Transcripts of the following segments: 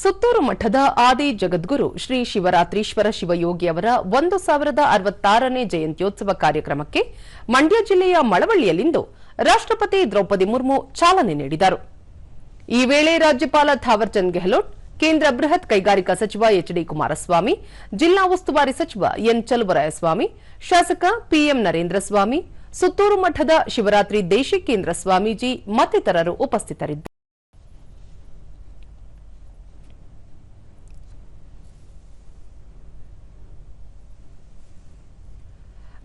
ಸುತ್ತೂರು ಮಠದ ಆದಿ ಜಗದ್ಗುರು ಶ್ರೀ ಶಿವರಾತ್ರೀಶ್ವರ ಶಿವಯೋಗಿಯವರ ಒಂದು ಸಾವಿರದ ಅರವತ್ತಾರನೇ ಜಯಂತ್ಯೋತ್ಸವ ಕಾರ್ಯಕ್ರಮಕ್ಕೆ ಮಂಡ್ಯ ಜಿಲ್ಲೆಯ ಮಳವಳ್ಳಿಯಲ್ಲಿಂದು ರಾಷ್ಟ್ರಪತಿ ದ್ರೌಪದಿ ಮುರ್ಮು ಚಾಲನೆ ನೀಡಿದರು. ಈ ವೇಳೆ ರಾಜ್ಯಪಾಲ ಥಾವರ್ಚಂದ್ ಗೆಹ್ಲೋಟ್, ಕೇಂದ್ರ ಬೃಹತ್ ಕೈಗಾರಿಕಾ ಸಚಿವ ಎಚ್ ಡಿ ಕುಮಾರಸ್ವಾಮಿ, ಜಿಲ್ಲಾ ಉಸ್ತುವಾರಿ ಸಚಿವ ಎನ್ ಚಲುವರಾಯಸ್ವಾಮಿ, ಶಾಸಕ ಪಿಎಂ ನರೇಂದ್ರ ಸ್ವಾಮಿ ಸುತ್ತೂರು ಮಠದ ಶಿವರಾತ್ರಿ ದೇಶಿಕೇಂದ್ರ ಸ್ವಾಮೀಜಿ ಮತ್ತಿತರರು ಉಪಸ್ಥಿತರಿದ್ದರು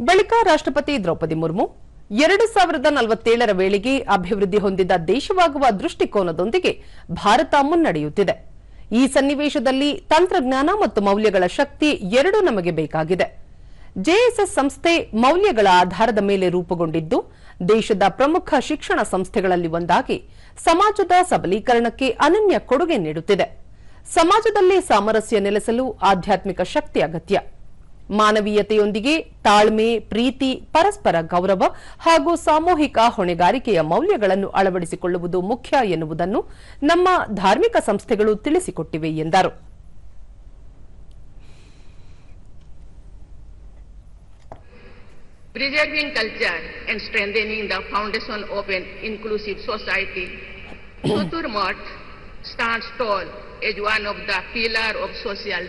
ಬಳಿಕ ರಾಷ್ಟ್ರಪತಿ ದ್ರೌಪದಿ ಮುರ್ಮು ಎರಡು ಸಾವಿರದ ನಲವತ್ತೇಳರ ವೇಳೆಗೆ ಅಭಿವೃದ್ಧಿ ಹೊಂದಿದ ದೇಶವಾಗುವ ದೃಷ್ಟಿಕೋನದೊಂದಿಗೆ ಭಾರತ ಮುನ್ನಡೆಯುತ್ತಿದೆ. ಈ ಸನ್ನಿವೇಶದಲ್ಲಿ ತಂತ್ರಜ್ಞಾನ ಮತ್ತು ಮೌಲ್ಯಗಳ ಶಕ್ತಿ ಎರಡೂ ನಮಗೆ ಬೇಕಾಗಿದೆ. ಜೆಎಸ್ಎಸ್ ಸಂಸ್ಥೆ ಮೌಲ್ಯಗಳ ಆಧಾರದ ಮೇಲೆ ರೂಪುಗೊಂಡಿದ್ದು, ದೇಶದ ಪ್ರಮುಖ ಶಿಕ್ಷಣ ಸಂಸ್ಥೆಗಳಲ್ಲಿ ಒಂದಾಗಿ ಸಮಾಜದ ಸಬಲೀಕರಣಕ್ಕೆ ಅನನ್ಯ ಕೊಡುಗೆ ನೀಡುತ್ತಿದೆ. ಸಮಾಜದಲ್ಲಿ ಸಾಮರಸ್ಯ ನೆಲೆಸಲು ಆಧ್ಯಾತ್ಮಿಕ ಶಕ್ತಿ ಅಗತ್ಯ. ಮಾನವೀಯತೆಯೊಂದಿಗೆ ತಾಳ್ಮೆ ಪ್ರೀತಿ ಪರಸ್ಪರ ಗೌರವ ಹಾಗೂ ಸಾಮೂಹಿಕ ಹೊಣೆಗಾರಿಕೆಯ ಮೌಲ್ಯಗಳನ್ನು ಅಳವಡಿಸಿಕೊಳ್ಳುವುದು ಮುಖ್ಯ ಎನ್ನುವುದನ್ನು ನಮ್ಮ ಧಾರ್ಮಿಕ ಸಂಸ್ಥೆಗಳು ತಿಳಿಸಿಕೊಟ್ಟಿವೆ ಎಂದರು Preserving culture and strengthening the foundation of an inclusive society, Sotur Math stands tall as one of the pillars of social.